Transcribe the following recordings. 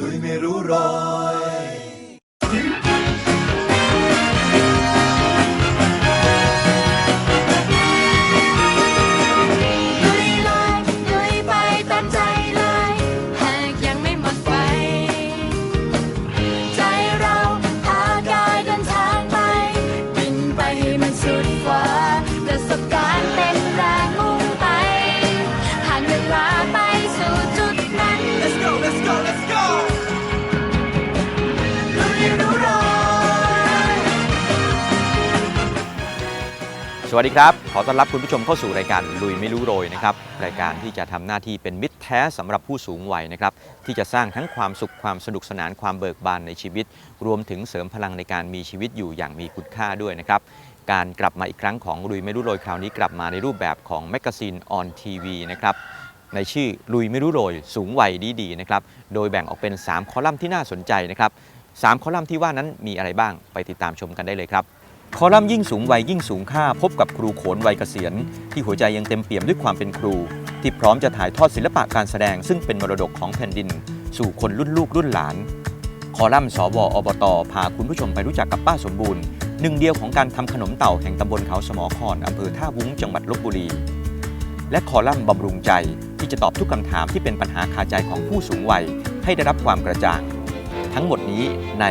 ลุย สวัสดีครับ ขอต้อนรับคุณผู้ชมเข้าสู่รายการลุยไม่รู้โรยนะครับ รายการที่จะทำหน้าที่เป็นมิตรแท้สำหรับผู้สูงวัยนะครับ ที่จะสร้างทั้งความสุขความสนุกสนานความเบิกบานในชีวิต รวมถึงเสริมพลังในการมีชีวิตอยู่อย่างมีคุณค่าด้วยนะครับ การกลับมาอีกครั้งของลุยไม่รู้โรยคราวนี้กลับมาในรูปแบบของแมกกาซีนออนทีวีนะครับในชื่อลุยไม่รู้โรยสูงวัยดีดีๆนะครับ โดยแบ่งออกเป็น 3 คอลัมน์ที่น่าสนใจนะครับสามคอลัมน์ที่ว่านั้นมีอะไรบ้างไปติดตามชมกันได้เลยครับ คอลัมน์ยิ่งสูงวัยยิ่งสูงค่าพบกับครูโขนวัยเกษียณ ที่หัวใจยังเต็มเปี่ยมด้วยความเป็นครู ที่พร้อมจะถ่ายทอดศิลปะการแสดง ซึ่งเป็นมรดกของแผ่นดิน สู่คนรุ่นลูกรุ่นหลาน คอลัมน์สวอบตพาคุณผู้ชมไปรู้จักกับป้าสมบูรณ์หนึ่งเดียวของการทำขนมเต่าแห่งตำบลเขาสมอคอนอำเภอท่าวุ้งจังหวัดลบบุรี และคอลัมน์บำรุงใจที่จะตอบทุกคำถามที่เป็นปัญหาคาใจของผู้สูงวัยให้ได้รับความกระจ่าง ทั้งหมดนี้ใน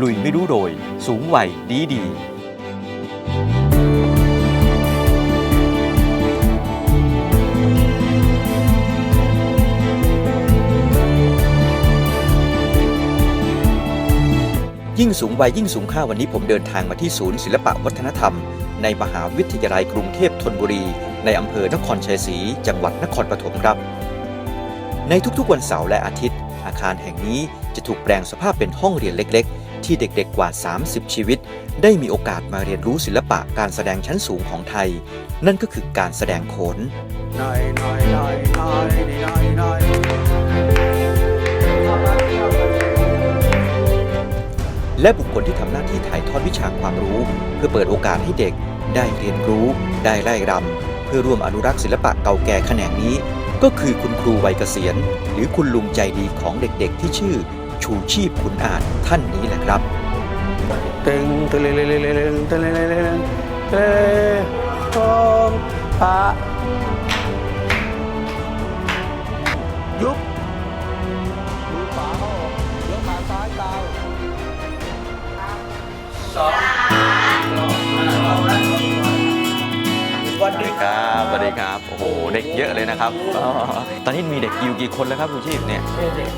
ลุยไม่รู้โรยสูงวัยดีดี ยิ่งสูงวัยยิ่งสูงค่าวันนี้ผมเดินทางมาที่ศูนย์ศิลปะวัฒนธรรม ในมหาวิทยาลัยกรุงเทพธนบุรี ในอำเภอนครชัยศรีจังหวัดนครปฐมครับ ในทุกๆวันเสาร์และอาทิตย์ อาคารแห่งนี้จะถูกแปลงสภาพเป็นห้องเรียนเล็กๆ ที่เด็กๆกว่า 30 ชีวิต ได้มีโอกาสมาเรียนรู้ศิลปะการแสดงชั้นสูงของไทย นั่นก็คือการแสดงโขนและบุคคลที่ทำหน้าที่ถ่ายทอดวิชาความรู้ เพื่อเปิดโอกาสให้เด็กได้เรียนรู้ ได้ไล่รำเพื่อร่วมอนุรักษ์ศิลปะเก่าแก่แขนงนี้ ก็คือคุณครูวัยเกษียณ หรือคุณลุงใจดีของเด็กๆ ที่ชื่อ ชูชีพขุนอาจท่านนี้แหละครับเต็งเตะเลเลเลเลเลเตะเลลเลเลเตะทองปะยุบดูฝาเข้าออกยกขาซ้ายตายสอง วัสดีครับสวัสดีครับ โอ้โห เด็กเยอะเลยนะครับอ๋อตอนนี้มีเด็กอยู่กี่คนแล้วครับคุณชีพเนี่ยเด็ก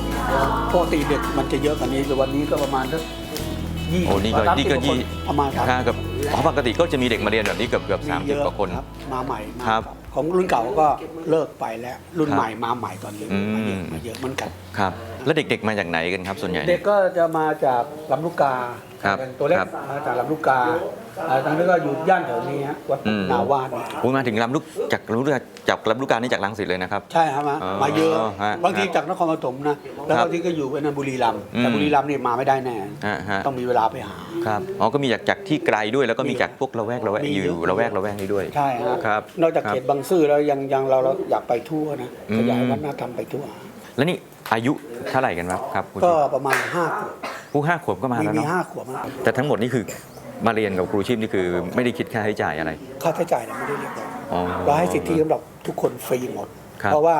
ปกติเด็กมันจะเยอะกว่านี้แต่วันนี้ก็ประมาณสักยี่โอ้นี่ก็สามสิบนี่ก็ว่าคยี่ประมาณครับค่ากับอ๋อปกติก็จะมีเด็กมาเรียนแบบนี้เกือบเกือบสามสิบกว่าคน รับมาใหม่มาครับของรุ่นเก่าก็เลิกไปแล้ว รุ่นครับใหม่มาใหม่ตอนนี้อืม มาเยอะมาเยอะเหมือนกัน ครับ แล้วเด็กๆมาจากไหนกันครับส่วนใหญ่เด็กก็จะมาจากลำลูกกาครับเป็นตัวเล็กครับ มาจากลำลูกกา อ่าทางนี้ก็อยู่ย่านแถวนี้ฮะวัดอืม นาวานอุ้ยมาถึงลำลูกจากลำลูกกาจากลำลูกกานี่จากลังสิตเลยนะครับ ใช่ครับมาอ๋อมาเยอะฮะบางทีจากนครปฐมนะแล้วครับบางทีก็อยู่เป็นบุรีรัมย์อืมแต่บุรีรัมย์นี่มาไม่ได้แน่ฮะฮะ ต้องมีเวลาไปหา ครับอ๋อก็มีจากจากที่ไกลด้วยแล้วก็มีมีจากพวกละแวกละแวกมีอเยยู่อะละแวกละแวกนี้ด้วย ใช่ฮะครับนอกจากครับเขตบางซื่อแล้วยังยังเราเราอยากไปทั่วนะอืม ขยายวัฒนธรรมไปทั่ว แล้วนี่อายุเท่าไหร่กันครับครับคุณก็ชีพประมาณห้าขวบผู้ห้าขวบก็มามีแล้วมีเนาะห้าขวบนะแต่ทั้งหมดนี่คือ มาเรียนกับครูชีพนี่คือไม่ได้คิดค่าใช้จ่ายอะไร ค่าใช้จ่ายเนี่ยไม่ได้เรียกร้องอ๋อ เราให้สิทธิสำหรับทุกคนฟรีหมด ครับ เพราะว่า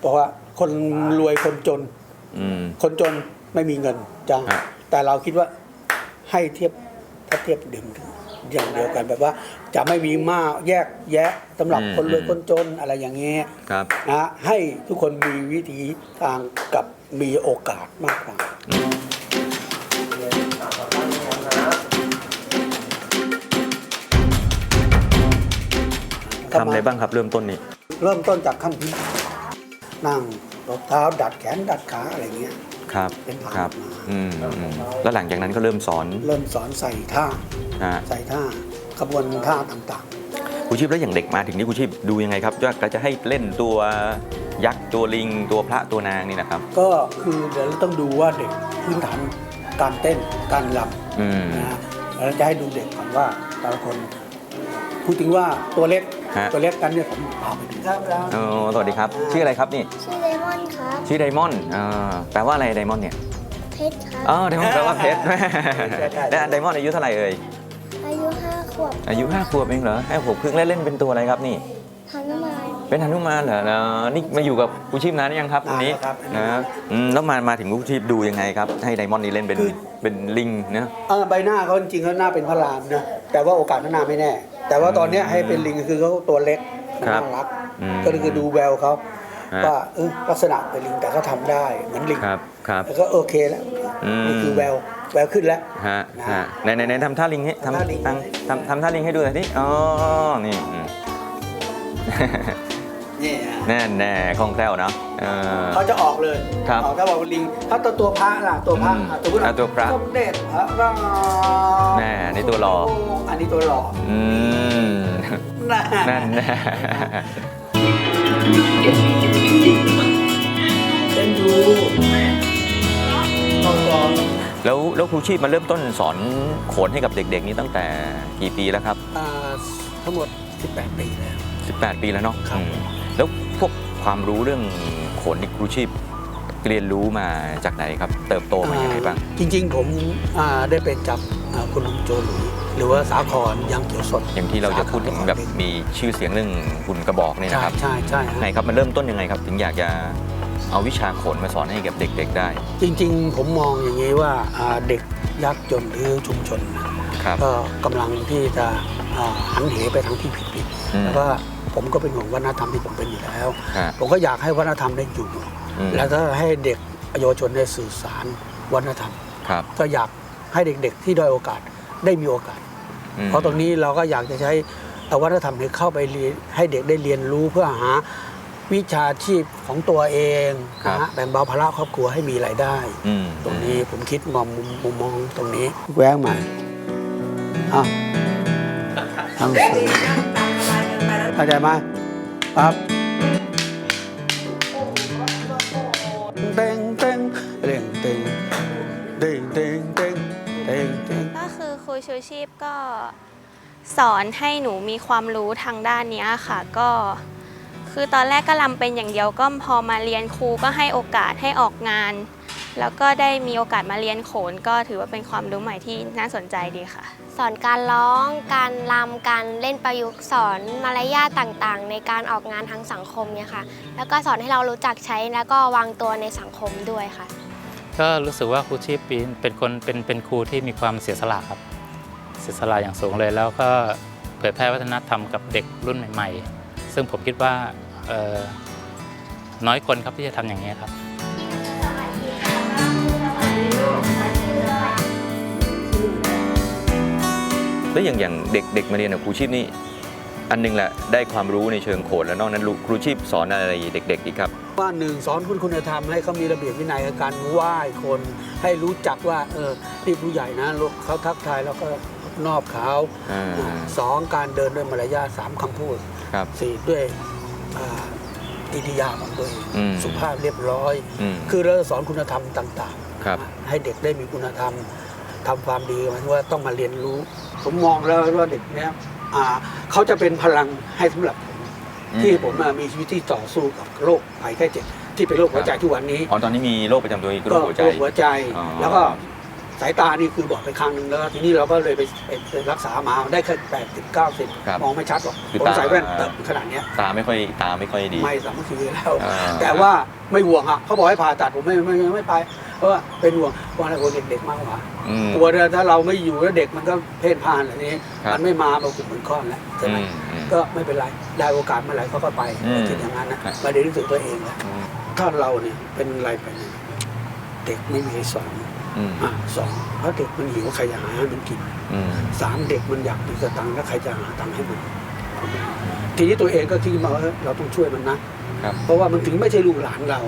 เพราะว่าคนรวยคนจน อืม คนจนไม่มีเงินจ้างครับ แต่เราคิดว่าให้เทียบถ้าเทียบดึงอย่างเดียวกันแบบว่าจะไม่มีมากแยกแยะสำหรับคนรวยคนจนอะไรอย่างเงี้ยครับ นะให้ทุกคนมีวิธีทางกับมีโอกาสมากกว่า ทำอะไรบ้างครับเริ่มต้นนี่เริ่มต้นจากขั้นพื้นฐานนั่งรองเท้าดัดแขนดัดขาอะไรเงี้ย ครับเป็นฐานครับมาอืมอืมแล้วหลังจากนั้นก็เริ่มสอนเริ่มสอนใส่ท่านะฮะ ใส่ท่าขบวนท่าต่างครูชีพแล้วอย่างเด็กมาถึงนี่ครูชีพดูยังไงครับว่าก็จะให้เล่นตัวยักษ์ตัวลิง ตัวพระตัวนางนี่นะครับ ๆ ก็คือเดี๋ยวเราต้องดูว่าเด็กพื้นฐานการเต้นการรอืมำนะฮะเราจะให้ดูเด็กก่อนว่าแต่ละคนพูดถึงว่าตัวเล็ก ฮะ ตัวเล็กกันเนี่ยผมพาไปดูครับแล้วโอ้สวัสดีครับ ชื่ออะไรครับนี่ ชื่อเลมอนครับชื่อไดมอนด์อ่าแปลว่าอะไรไดมอนด์เนี่ยเพชรครับ อ๋อไดมอนด์แปลว่าเพชรแล้วไดมอนด์อายุเท่าไหร่เอ่ย อายุห้าขวบอายุห้าขวบเองเหรอห้าขวบครึ่งแล้วเล่นเป็นตัวอะไรครับนี่ฮานุมานเป็นหนุมานเหรอแล้วนี่มาอยู่กับครูชีพนานหรือยังครับวันนี้นานแล้วครับนะอืมแล้วมามาถึงครูชีพดูยังไงครับ ให้ไดมอนด์นี่เล่นเป็นคือเป็นลิงนะ เออใบหน้าเขาจริงๆเขาหน้าเป็นพระรามนะแต่ว่าโอกาสพัฒนาไม่แน่ แต่ว่าตอนเนี้ยให้เป็นลิงคือเขาตัวเล็กมันน่ารัก อืม ก็คือดูแววเขาฮะ ว่าเออลักษณะเป็นลิงแต่เขาทำได้เหมือนลิงครับครับ แล้วก็โอเคแล้วอืม นี่คือแววแววขึ้นแล้ว ฮะนะฮะไหนไหนไหนทำท่าลิงให้ททำท่าลิงำทำทำทำท่าลิงให้ดูหน่อยที่อ๋อนี่อืม นี่ฮะแน่แน่คล่องแคล่วเนาะเออ เขาจะออกเลยครับออกถ้าบอกว่าลิงถ้าตัวตัวพระล่ะตัวพระอืมอะตัวพุทธอะตัวพระสมเด็จพระรามแน่อันนี้ตัวหล่อ อันนี้ตัวหล่ออืมน่ะนั่นแน่ เป็นดูเขาสอนแล้วแล้วครูชีพมาเริ่มต้นสอนโขนให้กับเด็ก ๆ นี้ตั้งแต่กี่ปีแล้วครับอ่าทั้งหมด 18 ปีแล้ว18 ปีแล้วเนาะครับ อืม แล้วพวกความรู้เรื่องโขนนี่ครูชีพเรียนรู้มาจากไหนครับ เติบโตมาอย่างไรบ้าง จริง ๆ ผมอ่าได้เป็นจับอ่าคุณลุงโจหลุยหรือว่าสาครยังเขียวสด อย่างที่เราจะพูดถึงแบบมีชื่อเสียงเรื่องหุ่นกระบอกนี่ใช่นะครับ ใช่ใช่ฮะไหนครับมันเริ่มต้นยังไงครับ ถึงอยากจะเอาวิชาโขนมาสอนให้กับเด็ก ๆ ได้ จริง ๆ ผมมองอย่างนี้ว่าอ่าเด็กยากจนหรือชุมชนนะครับก็กำลังที่จะอ่าหันเหไปทางที่ผิดอืมๆ แล้วก็ผมก็เป็นห่วงวัฒนธรรมที่ผมเป็นอยู่แล้ว ฮะ ผมก็อยากให้วัฒนธรรมได้อยู่อืม แล้วก็ให้เด็กเยาวชนได้สื่อสารวัฒนธรรม ครับก็อยากให้เด็กๆที่ด้อยโอกาสได้มีโอกาส อืมเพราะตรงนี้เราก็อยากจะใช้เอาวัฒนธรรมนี้เข้าไปเรียนให้เด็กได้เรียนรู้เพื่อหาวิชาชีพของตัวเองนะฮะแบ่งเบาภาระครอบครัวให้มีรายได้ อืมตรงนี้ผมคิดมองมุมมุมมองตรงนี้ แว้งมาอะทำสูง เข้าใจไหมครับเต็งเต็งเต็งเต็งเต็งเต็งเต็งเต็งเต็งก็คือครูชูชีพก็สอนให้หนูมีความรู้ทางด้านนี้ค่ะ ก็คือตอนแรกก็ลำเป็นอย่างเดียวก็พอมาเรียนครูก็ให้โอกาสให้ออกงาน แล้วก็ได้มีโอกาสมาเรียนโขน ก็ถือว่าเป็นความรู้ใหม่ที่น่าสนใจดีค่ะ สอนการร้อง การรำการเล่นประยุกต์สอนมารยาทต่างๆ ในการออกงานทางสังคมเนี่ยค่ะ แล้วก็สอนให้เรารู้จักใช้แล้วก็วางตัวในสังคมด้วยค่ะ ก็รู้สึกว่าครูชีพปีนเป็นคนเป็นเป็นครูที่มีความเสียสละครับ เสียสละอย่างสูงเลยแล้วก็เผยแพร่วัฒนธรรมกับเด็กรุ่นใหม่ ๆ ซึ่งผมคิดว่าเอ่อน้อยคนครับที่จะทำอย่างนี้ยครับ แล้วอย่างอย่างเด็กเด็กมาเรียนกับครูชีพนี่อันหนึงแหละได้ความรู้ในเชิงโขนแล้วนอกนั้นครูชีพสอนอะไรเด็ก ๆ อีกครับว่าหนึ่งสอนคุณคุณธรรมให้เขามีระเบียบวินัยในการไหว้คนให้รู้จักว่าเออนี่ผู้ใหญ่นะลูกเขาทักทายแล้วก็นอบเขาอ่าสองการเดินด้วยมารยาทสามคำพูดครับสี่ด้วยอ่าอิริยาบถของตัวเองอืมสุภาพเรียบร้อยอืมคือเราสอนคุณธรรมต่างๆครับให้เด็กได้มีคุณธรรม ทำความดีหมายถึงว่าต้องมาเรียนรู้ ผมมองแล้วว่าเด็กเนี้ยอ่าเขาจะเป็นพลังให้สำหรับผมอืมที่ผมอะมีชีวิตที่ต่อสู้กับโรคภัยไข้เจ็บที่เป็นโรคหัวใจทุกวันนี้อ๋อตอนนี้มีโรคประจำตัวอีกโรคหัวใจโรคหัวใจอ๋อแล้วก็ สายตานี่คือบอดไปข้างหนึงแล้วก็ทีนี้เราก็เลยไปไปไปรักษามาได้แค่แปดสิบเก้าสิบครับมองไม่ชัดหรอกคือผมตา ใส่แว่นเติมขนาดเนี้ยตาไม่ค่อยตาไม่ค่อยดี ไม่สามัคคีแล้ว อ่า แต่ว่าไม่ห่วงอะเขาบอกให้ผ่าตัดผมไม่ไม่ไม่ไม่ไปเพราะว่าเป็นห่วงว่าอะไรห่วงเด็กๆมากกว่าอืม กลัวเนี่ยถ้าเราไม่อยู่แล้วเด็กมันก็เพ่นพ่านอะไรนี้ ครับ มันไม่มาเรากลุ่มมันก้อนแล้วใช่ไหมอืมอืม ก็ไม่เป็นไรได้โอกาสเมื่อไหร่เขาก็ไปอืมคิดอย่างนั้นนะครับ ไมาได้รู้สึกตัวเองแล้วอืม ถ้าเราเนี่ยเป็นอะไรไปเนี่ยเด็กไม่มีใครสอน อืมอะสองเพราะเด็กมันหิวใครจะหาให้มันกินอืมสามเด็กมันอยากมีสตังค์แล้วใครจะหาตังค์ให้มันทีนี้ตัวเองก็คิดมาว่าเฮ้ยเราต้องช่วยมันนะครับเพราะว่ามันถึงไม่ใช่ลูกหลานเรา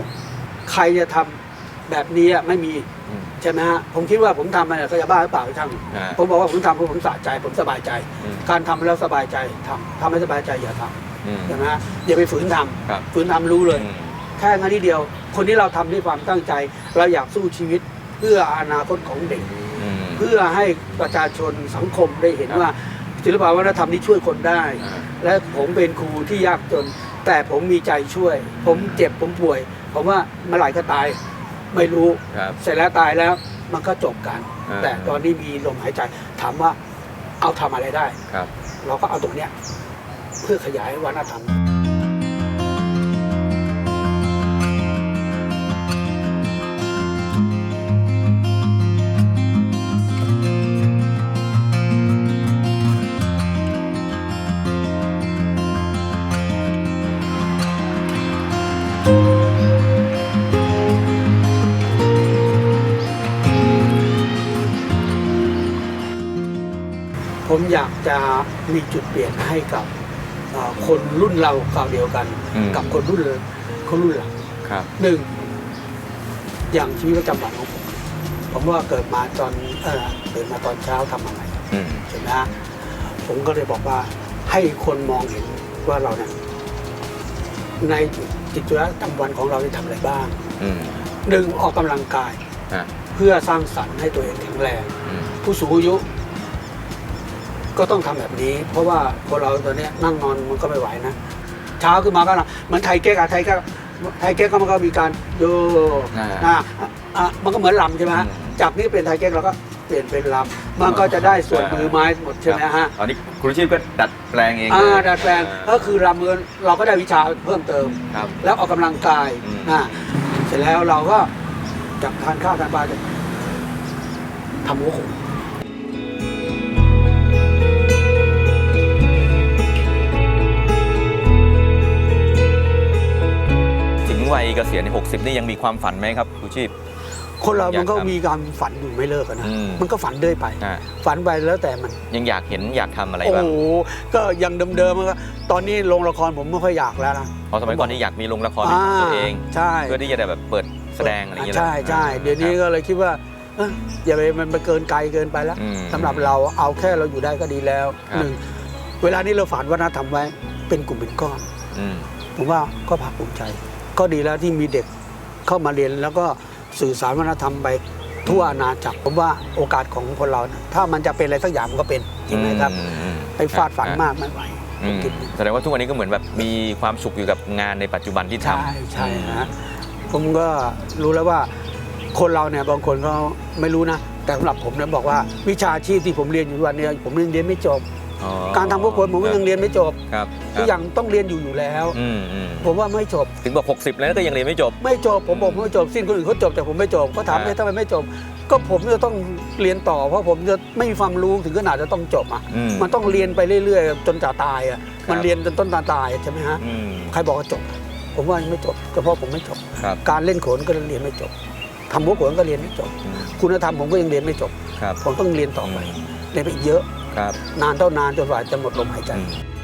ใครจะทำแบบนี้อะไม่มีอืมใช่ไหมฮะผมคิดว่าผมทำมันเขาจะบ้าหรือเปล่าช่างอ่าผมบอกว่าผมทำเพราะผมสะใจผมสบายใจอืมการทำแล้วสบายใจทำทำไม่สบายใจอย่าทอืมำใช่ไหมฮะอย่าไปฝืนทครับำฝืนทำรู้เลยอืมแค่นั้นทีเดียว คนที่เราทำด้วยความตั้งใจ เราอยากสู้ชีวิต เพื่ออนาคตของเด็ก อืม เพื่อให้ประชาชนสังคมได้เห็นครับ ว่าศิลปวัฒนธรรมนี่ช่วยคนได้และผมเป็นครูที่ยากจน แต่ผมมีใจช่วย ผมเจ็บผมป่วย ผมว่าเมื่อไหร่ก็ตายไม่รู้ ครับ เสร็จแล้วตายแล้วมันก็จบกัน อ่า แต่ตอนนี้มีลมหายใจ ถามว่าเอาทำอะไรได้ ครับ เราก็เอาตรงเนี้ยเพื่อขยายวัฒนธรรม ผมอยากจะมีจุดเปลี่ยนให้กับเอ่อคนรุ่นเราคราวเดียวกันอืมกับคนรุ่นคนรุ่นหลังครับหนึ่งอย่างชีวิตประจำวันของผมผมว่าเกิดมาตอนเออตื่นมาตอนเช้าทำอะไรอืมใช่ไหมฮะผมก็เลยบอกว่าให้คนมองเห็นว่าเราเนี่ยในกิจวัตรประจำวันของเราได้ทำอะไรบ้างอืมหนึ่งออกกำลังกายฮะเพื่อสร้างสรรค์ให้ตัวเองแข็งแรงอืมผู้สูงอายุ ก็ต้องทำแบบนี้ เพราะว่าคนเราตอนเนี้ยนั่งนอนมันก็ไม่ไหวนะ เช้าขึ้นมาก็นะเหมือนไทยเก๊กอะไทยเก๊กไทยเก๊กก็มันก็มีการโยกอ่านะอะมันก็เหมือนลำใช่ไหมฮะอืมจากนี้เป็นไทยเก๊กเราก็เปลี่ยนเป็นลำมันก็จะได้ส่วนมือไม้หมดใช่ไหมฮะตอนนี้ครูชีพก็ดัดแปลงเองอ่าเลยดัดแปลงก็คือลำเงินเราก็ได้วิชาเพิ่มเติมครับแล้วออกกำลังกายอืมนะเสร็จแล้วเราก็จากทานข้าวทานปลาจะทำหัวโข วัยเกษียณใน60 นี่ยังมีความฝันไหมครับครูชีพ คนเรามันก็อยากทำมีการฝันอยู่ไม่เลิกอะนะ อืม มันก็ฝันเรื่อยไป อ่าฝันไปแล้วแต่มัน ยังอยากเห็นอยากทำอะไรโอ้บ้างโห ก็ยังเดิมๆมันก็ตอนนี้ลงละครผมไม่ค่อยอยากแล้วนะเพราะสมัยก่อนนี่อยากมีโรงละครเป็นของตัวเอง ใช่เพื่อที่จะได้แบบเปิดแสดงอะไรอย่างเงี้ยใช่ใช่อ่าเดี๋ยวนี้ก็เลยคิดว่าเอ้ยอย่าไปมันไปเกินไกลเกินไปแล้ว อืม สำหรับเราเอาแค่เราอยู่ได้ก็ดีแล้วครับ หนึ่งเวลานี้เราฝันวัฒนธรรมไว้เป็นกลุ่มเป็นก้อน อืมผมว่าก็ภาคภูมิใจ ก็ดีแล้วที่มีเด็กเข้ามาเรียน แล้วก็สื่อสารวัฒนธรรมไปทั่วอาณาจักรผมว่าโอกาสของคนเรานะถ้ามันจะเป็นอะไรสักอย่างมันก็เป็นจริงไหมครับอืมอืมไปฟาดฝันมากไม่ไหวอืผมมคิดแสดงว่าทุกวันนี้ก็เหมือนแบบมีความสุขอยู่กับงานในปัจจุบันที่ทำ ใช่ใช่ฮะผมก็รู้แล้วว่าคนเราเนี่ยบางคนก็ไม่รู้นะ แต่สำหรับผมเนี่ยบอกว่าวิชาชีพที่ผมเรียนอยู่ทุกวันเนี้ผมยังเรียนไม่จบ อ๋อการทำพวกคนผมก็ยังเรียนไม่จบครับทุกอย่างต้องเรียนอยู่อยู่แล้ว อืมอืมผมว่าไม่จบ ถึงบอก 60 แล้วก็ยังเรียนไม่จบ ไม่จบผมบอกผมไม่จบสิ้นคนอื่นเขาจบแต่ผมไม่จบก็ถามอ่าว่าทำไมไม่จบ ก็ผมจะต้องเรียนต่อ เพราะผมจะไม่มีความรู้ถึงขนาดจะต้องจบอะอืม มันต้องเรียนไปเรื่อยๆ จนจะตายอะครับมันเรียนจนต้นตาตายใช่ไหมฮะอืมใครบอกว่าจบ ผมว่ายังไม่จบก็เพราะผมไม่จบ ครับการเล่นโขนก็เรียนไม่จบทำหัวโขนก็เรียนไม่จบ อืมคุณธรรมผมก็ยังเรียนไม่จบ ครับผมต้องเรียนต่อไป เรียนไปอีกเยอะ ครับ นานเท่านานจนกว่าจะหมดลมหายใจ อืม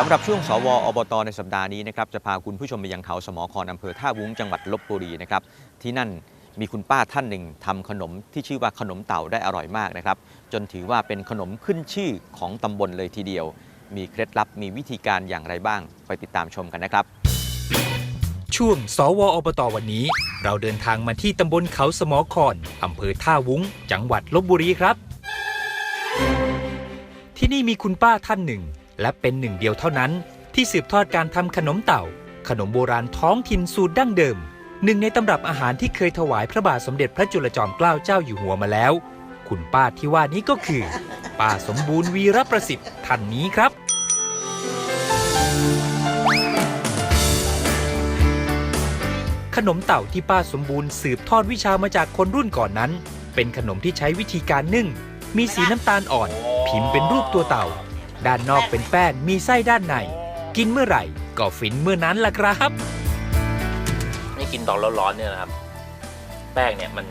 สำหรับช่วงสวอบตในสัปดาห์นี้นะครับจะพาคุณผู้ชมไปยังเขาสมอครอำเภอท่าวุ้งจังหวัดลบบุรีนะครับที่นั่นมีคุณป้าท่านหนึ่งทำขนมที่ชื่อว่าขนมเต่าได้อร่อยมากนะครับ จนถือว่าเป็นขนมขึ้นชื่อของตำบลเลยทีเดียว มีเคล็ดลับมีวิธีการอย่างไรบ้าง ไปติดตามชมกันนะครับ ช่วงสวอบตวันนี้ เราเดินทางมาที่ตำบลเขาสมอคอนอำเภอท่าวุ้ง จังหวัดลบบุรีครับ ที่นี่มีคุณป้าท่านหนึ่ง และเป็นหนึ่งเดียวเท่านั้น ที่สืบทอดการทำขนมเต่า ขนมโบราณท้องถิ่นสูตรดั้งเดิม หนึ่งในตำรับอาหารที่เคยถวายพระบาทสมเด็จพระจุลจอมเกล้าเจ้าอยู่หัวมาแล้ว คุณป้าที่ว่านี้ก็คือ ป้าสมบูรณ์วีรประสิทธิ์ท่านนี้ครับขนมเต่าที่ป้าสมบูรณ์สืบทอดวิชามาจากคนรุ่นก่อนนั้น เป็นขนมที่ใช้วิธีการนึ่ง มีสีน้ำตาลอ่อน พิมพ์เป็นรูปตัวเต่า ด้านนอกเป็นแป้งมีไส้ด้านใน กินเมื่อไหร่ ก็ฟินเมื่อนั้นล่ะครับนี่กินตอนร้อนๆเนี่ยนะครับ แป้งเนี่ยมัน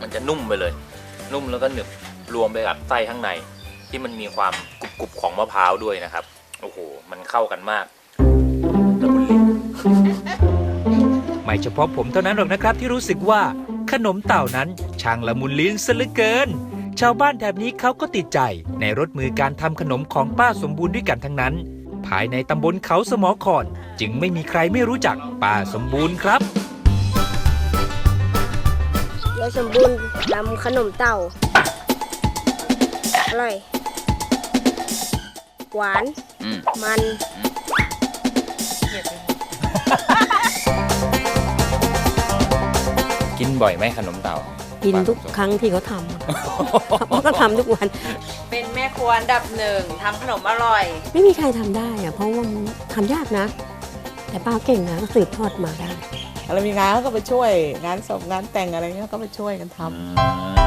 มันจะนุ่มไปเลย นุ่มแล้วก็หนึบรวมไปกับไส้ข้างใน ที่มันมีความกรุบๆของมะพร้าวด้วยนะครับ โอ้โห มันเข้ากันมากละมุนลิ้นไม่เฉพาะผมเท่านั้นหรอกนะครับที่รู้สึกว่าขนมเต่านั้นช่างละมุนลิ้นซะเหลือเกิน ชาวบ้านแถบนี้เขาก็ติดใจในรสมือการทำขนมของป้าสมบูรณ์ด้วยกันทั้งนั้น ภายในตำบลเขาสมอคอนจึงไม่มีใครไม่รู้จักป้าสมบูรณ์ครับยายสมบูรณ์นำขนมเต่าอร่อย หวานอืมมันกินบ่อยไหมขนมเต่า กินทุกครั้งที่เขาทำเขาก็ทำทุกวัน เป็นแม่ครัวอันดับหนึ่งทำขนมอร่อย ไม่มีใครทำได้อะเพราะว่ามันทำยากนะ แต่ป้าเก่งนะก็สืบทอดมาได้อะไรมีงานเขาก็ไปช่วยงานศพงานแต่งอะไรเงี้ยก็ไปช่วยกันท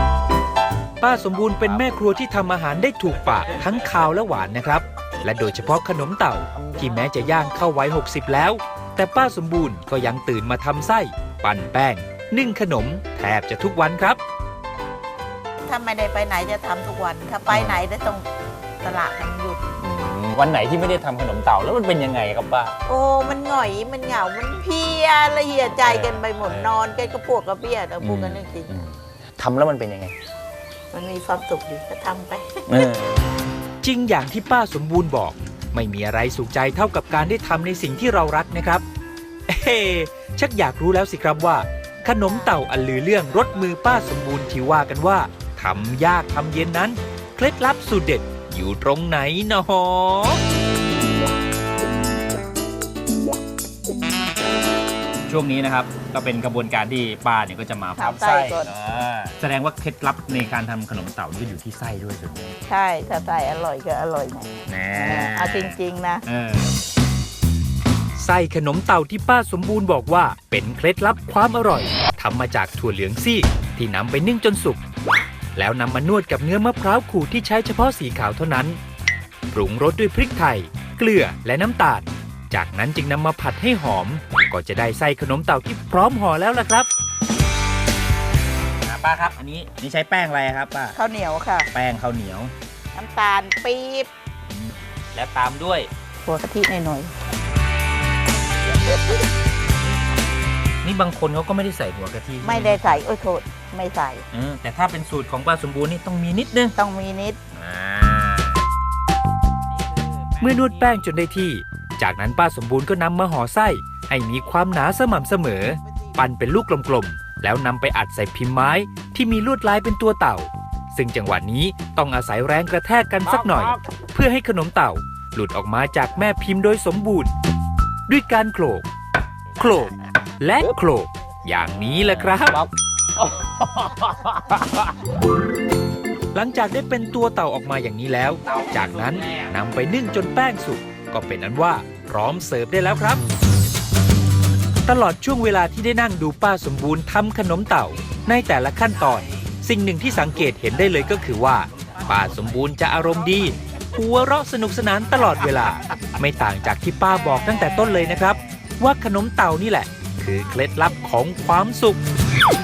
ำป้าสมบูรณ์เป็นแม่ครัวที่ทำอาหารได้ถูกปากทั้งคาวและหวานนะครับ และโดยเฉพาะขนมเต่า ที่แม้จะย่างเข้าไว้ 60 แล้ว แต่ป้าสมบูรณ์ก็ยังตื่นมาทำไส้ ปั่นแป้ง นึ่งขนมแทบจะทุกวันครับ ถ้าไม่ได้ไปไหนจะทำทุกวัน ถ้าไปไหนจะต้องตลาดมันหยุด วันไหนที่ไม่ได้ทำขนมเต่าแล้วมันเป็นยังไงครับป้า โอ้ มันหง่อย มันเหงา มันเพลียละเหียใจกันไปหมด เออนอนกันกระปวกกระเบี้ยเราพูดกันเรื่องจริงทำแล้วมันเป็นยังไงมันมีความสุขดีก็ทำไปจริงอย่างที่ป้าสมบูรณ์บอก ไม่มีอะไรสุขใจเท่ากับการได้ทำในสิ่งที่เรารักนะครับเฮ้ชักอยากรู้แล้วสิครับว่า ขนมเต่าอันลือเรื่องรสมือป้าสมบูรณ์ที่ว่ากันว่าทำยากทำเย็นนั้น เคล็ดลับสูตรเด็ดอยู่ตรงไหนหนอช่วงนี้นะครับก็เป็นกระบวนการที่ป้าเนี่ยก็จะมาพับทำไส้ก่อน อ่าแสดงว่าเคล็ดลับในการทำขนมเต่านี่ก็อยู่ที่ไส้ด้วยส่วนนี้ใช่ถ้าใส่อร่อยก็อร่อยนะแน่เอาจริงๆนะ เออไส้ขนมเต่าที่ป้าสมบูรณ์บอกว่า เป็นเคล็ดลับความอร่อยทำมาจากถั่วเหลืองซีกที่นำไปนึ่งจนสุก แล้วนำมานวดกับเนื้อมะพร้าวขูดที่ใช้เฉพาะสีขาวเท่านั้น ปรุงรสด้วยพริกไทย เกลือและน้ำตาล จากนั้นจึงนำมาผัดให้หอม ก็จะได้ไส้ขนมเต่าที่พร้อมห่อแล้วล่ะครับป้าครับ อันนี้นี่ใช้แป้งอะไรครับป้าข้าวเหนียวค่ะ แป้งข้าวเหนียว น้ำตาลปี๊บและตามด้วยถั่วกะทิหน่อย นี่บางคนเขาก็ไม่ได้ใส่หัวกะทิๆไม่ได้ใส่โอ้ยโทษไม่ใส่เออแต่ถ้าเป็นสูตรของป้าสมบูรณ์นี่ต้องมีนิดนึงต้องมีนิดอ่าเมื่อนวดแป้งจนได้ที่ จากนั้นป้าสมบูรณ์ก็นำมาห่อไส้ให้มีความหนาสม่ำเสมอ ปั้นเป็นลูกกลมๆ แล้วนำไปอัดใส่พิมพ์ไม้ ที่มีลวดลายเป็นตัวเต่า ซึ่งจังหวะนี้ต้องอาศัยแรงกระแทกกันสักหน่อย เพื่อให้ขนมเต่า หลุดออกมาจากแม่พิมพ์โดยสมบูรณ์ ด้วยการโขลก โขลก และโขลก อย่างนี้แหละครับ หลังจากได้เป็นตัวเต่าออกมาอย่างนี้แล้ว จากนั้นนำไปนึ่งจนแป้งสุก ก็เป็นอันว่าพร้อมเสิร์ฟได้แล้วครับ ตลอดช่วงเวลาที่ได้นั่งดูป้าสมบูรณ์ทำขนมเต่า ในแต่ละขั้นตอน สิ่งหนึ่งที่สังเกตเห็นได้เลยก็คือว่าป้าสมบูรณ์จะอารมณ์ดี หัวเราะสนุกสนานตลอดเวลา ไม่ต่างจากที่ป้าบอกตั้งแต่ต้นเลยนะครับ ว่าขนมเต่านี่แหละ คือเคล็ดลับของความสุข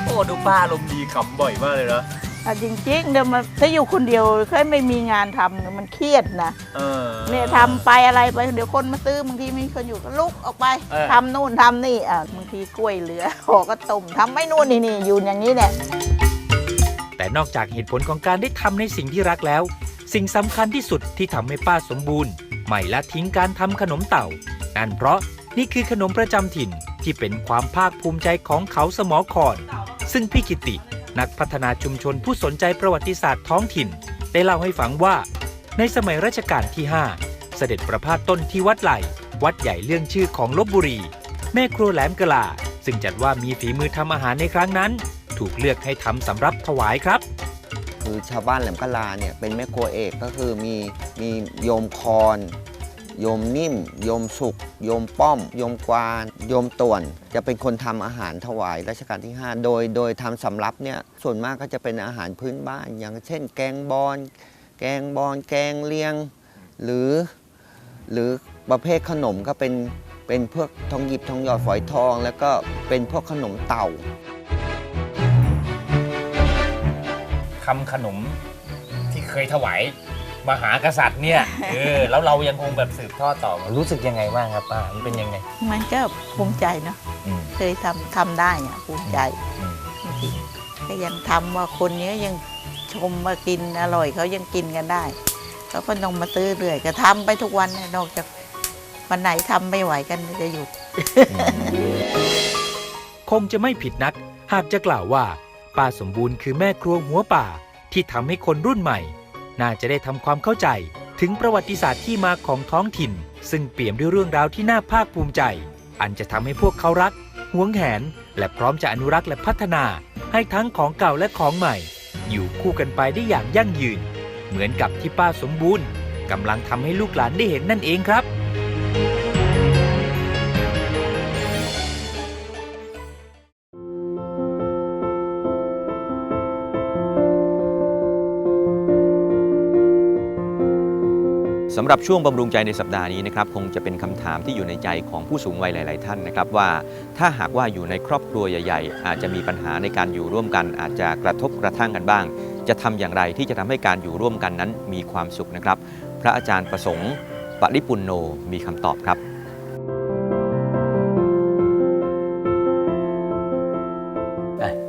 โอ้ดูป้าอารมณ์ดีขำบ่อยมากเลยนะอะจริงๆเดี๋ยวมันถ้าอยู่คนเดียวเคยไม่มีงานทำเนี่ยมันเครียดนะเออ เนี่ยทำไปอะไรไปเดี๋ยวคนมาซื้อบางทีมีคนอยู่ก็ลุกออกไปเออ ทำนู่นทำนี่อะบางทีกล้วยเหลือ ห่อก็ต้มทำไม่นู่นนี่นี่อยู่อย่างนี้แหละแต่นอกจากเหตุผลของการได้ทำในสิ่งที่รักแล้ว สิ่งสำคัญที่สุดที่ทำให้ป้าสมบูรณ์ ไม่ละทิ้งการทำขนมเต่า นั่นเพราะนี่คือขนมประจำถิ่นที่เป็นความภาคภูมิใจของเขาสมอคอน ซึ่งพี่กิติ นักพัฒนาชุมชนผู้สนใจประวัติศาสตร์ท้องถิ่น ได้เล่าให้ฟังว่า ในสมัยรัชกาลที่ 5 เสด็จประพาสต้นที่วัดไหลวัดใหญ่เรื่องชื่อของลบบุรี แม่ครัวแหลมกะลา ซึ่งจัดว่ามีฝีมือทำอาหารในครั้งนั้น ถูกเลือกให้ทำสำรับถวายครับ คือชาวบ้านแหลมกะลาเนี่ยเป็นแม่ครัวเอกก็คือมีมีโยมคอนโยมนิ่ม โยมสุก โยมป้อม โยมกวาน โยมต่วน จะเป็นคนทำอาหารถวายรัชกาลที่ 5 โดยโดยทำสำรับเนี่ยส่วนมากก็จะเป็นอาหารพื้นบ้าน อย่างเช่น แกงบอนแกงบอนแกงเลียง หรือหรือประเภทขนมก็เป็นเป็นพวกทองหยิบทองหยอดฝอยทอง แล้วก็เป็นพวกขนมเต่า ทำขนมที่เคยถวายมหากษัตริย์เนี่ยเออแล้วเรายังคงแบบสืบทอดต่อมารู้สึกยังไงบ้างครับป้ามันเป็นยังไง มันก็ภูมิใจเนาะอืมเคยทำทำได้อะภูมิใจอืมจริงๆก็ยังทำว่าคนนี้ยังชมมากินอร่อยเขายังกินกันได้เขาก็ต้องมาซื้อเรื่อยก็ทำไปทุกวันเนี่ยนอกจากวันไหนทำไม่ไหวกันจะหยุด คงจะไม่ผิดนัก หากจะกล่าวว่า ป้าสมบูรณ์คือแม่ครัวหัวป่าที่ทำให้คนรุ่นใหม่ น่าจะได้ทำความเข้าใจถึงประวัติศาสตร์ที่มาของท้องถิ่น ซึ่งเปี่ยมด้วยเรื่องราวที่น่าภาคภูมิใจ อันจะทำให้พวกเขารักหวงแหน และพร้อมจะอนุรักษ์และพัฒนา ให้ทั้งของเก่าและของใหม่ อยู่คู่กันไปได้อย่างยั่งยืน เหมือนกับที่ป้าสมบูรณ์กำลังทำให้ลูกหลานได้เห็นนั่นเองครับำหรับช่วงบำรุงใจในสัปดาห์นี้นะครับคงจะเป็นคำถามที่อยู่ในใจของผู้สูงวัยหลาย ๆ ท่านนะครับว่าถ้าหากว่าอยู่ในครอบครัวใหญ่ ๆ อาจจะมีปัญหาในการอยู่ร่วมกัน อาจจะกระทบกระทั่งกันบ้าง จะทำอย่างไรที่จะทำให้การอยู่ร่วมกันนั้นมีความสุขนะครับ พระอาจารย์ประสงค์ปริปุนโนมีคำตอบครับ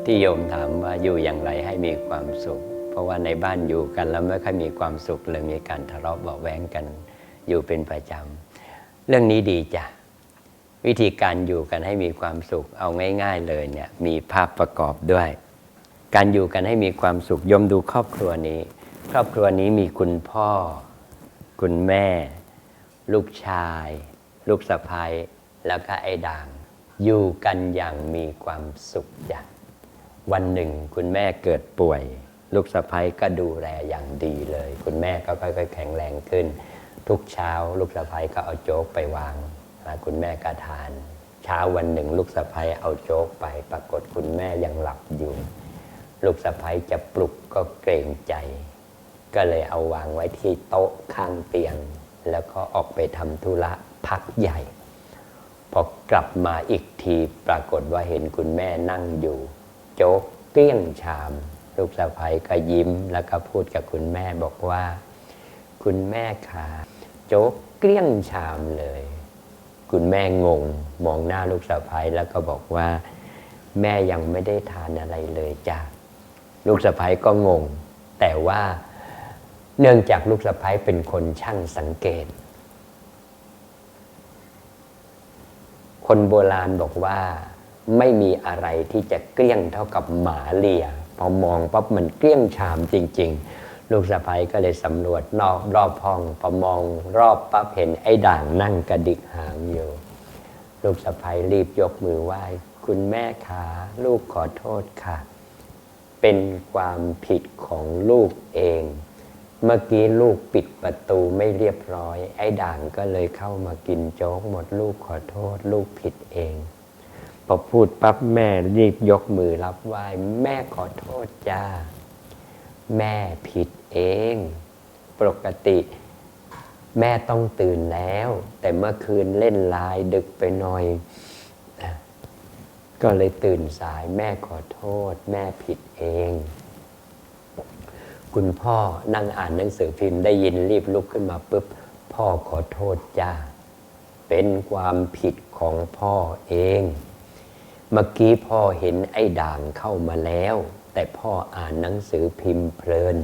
ที่โยมถามว่าอยู่อย่างไรให้มีความสุข ราะว่าในบ้านอยู่กันแล้วไม่ค่อยมีความสุขเลยมีการทะเลาะเบาะแว้งกันอยู่เป็นประจำ เรื่องนี้ดีจ้ะ วิธีการอยู่กันให้มีความสุขเอาง่าย ๆเลยเนี่ยมีภาพประกอบด้วย การอยู่กันให้มีความสุขยมดูครอบครัวนี้ ครอบครัวนี้มีคุณพ่อ คุณแม่ ลูกชาย ลูกสะใภ้แล้วก็ไอ้ด่าง อยู่กันอย่างมีความสุขจ้ะวันหนึ่งคุณแม่เกิดป่วย ลูกสะใภ้ก็ดูแลอย่างดีเลย คุณแม่ก็ค่อยๆแข็งแรงขึ้น ทุกเช้าลูกสะใภ้ก็เอาโจ๊กไปวางคุณแม่ก็ทาน เช้าวันหนึ่ง ลูกสะใภ้เอาโจ๊กไป ปรากฏคุณแม่ยังหลับอยู่ ลูกสะใภ้จะปลุกก็เกรงใจ ก็เลยเอาวางไว้ที่โต๊ะข้างเตียง แล้วก็ออกไปทำธุระพักใหญ่ พอกลับมาอีกทีปรากฏว่าเห็นคุณแม่นั่งอยู่ โจ๊กเกลี้ยงชาม ลูกสะใภ้ก็ยิ้มแล้วก็พูดกับคุณแม่บอกว่า คุณแม่ขาโจ๊กเกลี้ยงชามเลย คุณแม่งงมองหน้าลูกสะใภ้แล้วก็บอกว่า แม่ยังไม่ได้ทานอะไรเลยจ้ะลูกสะใภ้ก็งง แต่ว่าเนื่องจากลูกสะใภ้เป็นคนช่างสังเกต คนโบราณบอกว่าไม่มีอะไรที่จะเกลี้ยงเท่ากับหมาเลีย พอมองปั๊บมันเกลี้ยงชามจริง ๆ ลูกสะใภ้ก็เลยสำรวจนอกรอบห้องพอมองรอบปั๊บเห็นไอ้ด่างนั่งกระดิกหางอยู่ลูกสะใภ้รีบยกมือไหว้คุณแม่ขาลูกขอโทษค่ะ เป็นความผิดของลูกเอง เมื่อกี้ลูกปิดประตูไม่เรียบร้อย ไอ้ด่างก็เลยเข้ามากินโจ๊กหมดลูกขอโทษ ลูกผิดเอง พอพูดปั๊บแม่รีบยกมือรับไหว้แม่ขอโทษจ้า แม่ผิดเอง ปกติ แม่ต้องตื่นแล้ว แต่เมื่อคืนเล่นไลน์ดึกไปหน่อย ก็เลยตื่นสายแม่ขอโทษ แม่ผิดเอง คุณพ่อนั่งอ่านหนังสือพิมพ์ได้ยินรีบลุกขึ้นมาปุ๊บ พ่อขอโทษจ้า เป็นความผิดของพ่อเอง เมื่อกี้พ่อเห็นไอ้ด่างเข้ามาแล้ว แต่พ่ออ่านหนังสือพิมพ์เพลิน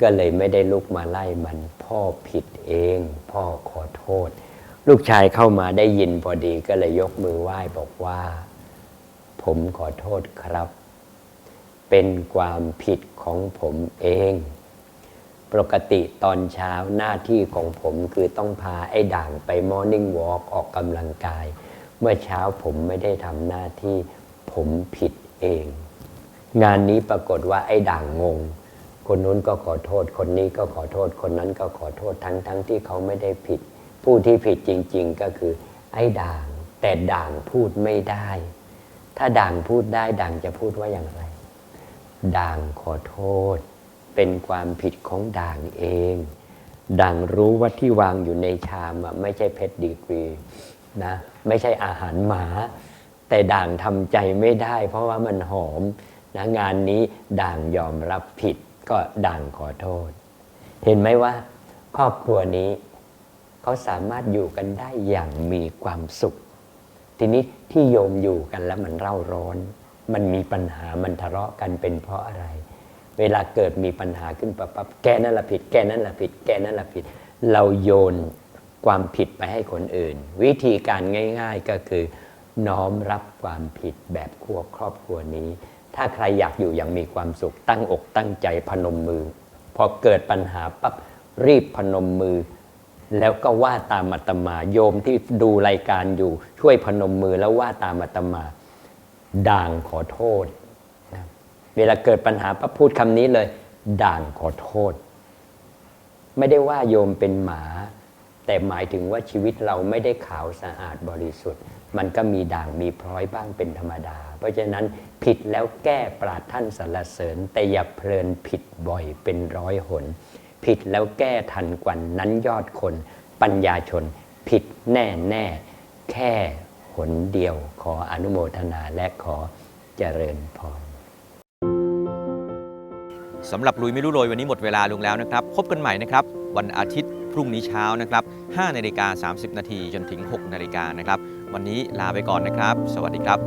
ก็เลยไม่ได้ลุกมาไล่มันพ่อผิดเอง พ่อขอโทษ ลูกชายเข้ามาได้ยินพอดีก็เลยยกมือไหว้บอกว่า ผมขอโทษครับ เป็นความผิดของผมเอง ปกติตอนเช้าหน้าที่ของผมคือต้องพาไอ้ด่างไปมอร์นิ่งวอล์กออกกำลังกาย เมื่อเช้าผมไม่ได้ทำหน้าที่ผมผิดเอง งานนี้ปรากฏว่าไอ้ด่างงง คนนู้นก็ขอโทษ คนนี้ก็ขอโทษ คนนั้นก็ขอโทษทั้งทั้งที่เขาไม่ได้ผิด ผู้ที่ผิดจริง ๆ ก็คือ ไอ้ด่าง แต่ด่างพูดไม่ได้ ถ้าด่างพูดได้ด่างจะพูดว่าอย่างไร ด่างขอโทษ เป็นความผิดของด่างเอง ด่างรู้ว่าที่วางอยู่ในชามไม่ใช่เพชรดีกรี นะไม่ใช่อาหารหมา แต่ด่างทำใจไม่ได้ เพราะว่ามันหอมนะงานนี้ด่างยอมรับผิด ก็ด่างขอโทษ เห็นไหมว่า ครอบครัวนี้เขาสามารถอยู่กันได้อย่างมีความสุข ทีนี้ที่โยมอยู่กันแล้วมันเร่าร้อน มันมีปัญหามันทะเลาะกันเป็นเพราะอะไร เวลาเกิดมีปัญหาขึ้นปั๊บแกนั่นละผิด แกนั่นละผิด แกนั่นละผิด เราโยน ความผิดไปให้คนอื่น วิธีการง่าย ๆก็คือ น้อมรับความผิดแบบครัวครอบครัวนี้ ถ้าใครอยากอยู่อย่างมีความสุข ตั้งอกตั้งใจพนมมือ พอเกิดปัญหาปั๊บรีบพนมมือ แล้วก็ว่าตามอาตมาโยมที่ดูรายการอยู่ ช่วยพนมมือแล้วว่าตามอาตมาด่างขอโทษนะเวลาเกิดปัญหาปั๊บพูดคำนี้เลย ด่างขอโทษ ไม่ได้ว่าโยมเป็นหมา แต่หมายถึงว่าชีวิตเราไม่ได้ขาวสะอาดบริสุทธิ์ มันก็มีด่างมีพร้อยบ้างเป็นธรรมดา เพราะฉะนั้นผิดแล้วแก้ปราดท่านสรรเสริญ แต่อย่าเพลินผิดบ่อยเป็นร้อยหน ผิดแล้วแก้ทันกว่านั้นยอดคน ปัญญาชน ผิดแน่แน่แค่หนเดียว ขออนุโมทนาและขอเจริญพรสำหรับลุยไม่รู้โรยวันนี้หมดเวลาลงแล้วนะครับ พบกันใหม่นะครับ วันอาทิตย์พรุ่งนี้เช้านะครับ5นาฬิกา30 นาทีจนถึง 6 นาฬิกานะครับ วันนี้ลาไปก่อนนะครับ สวัสดีครับ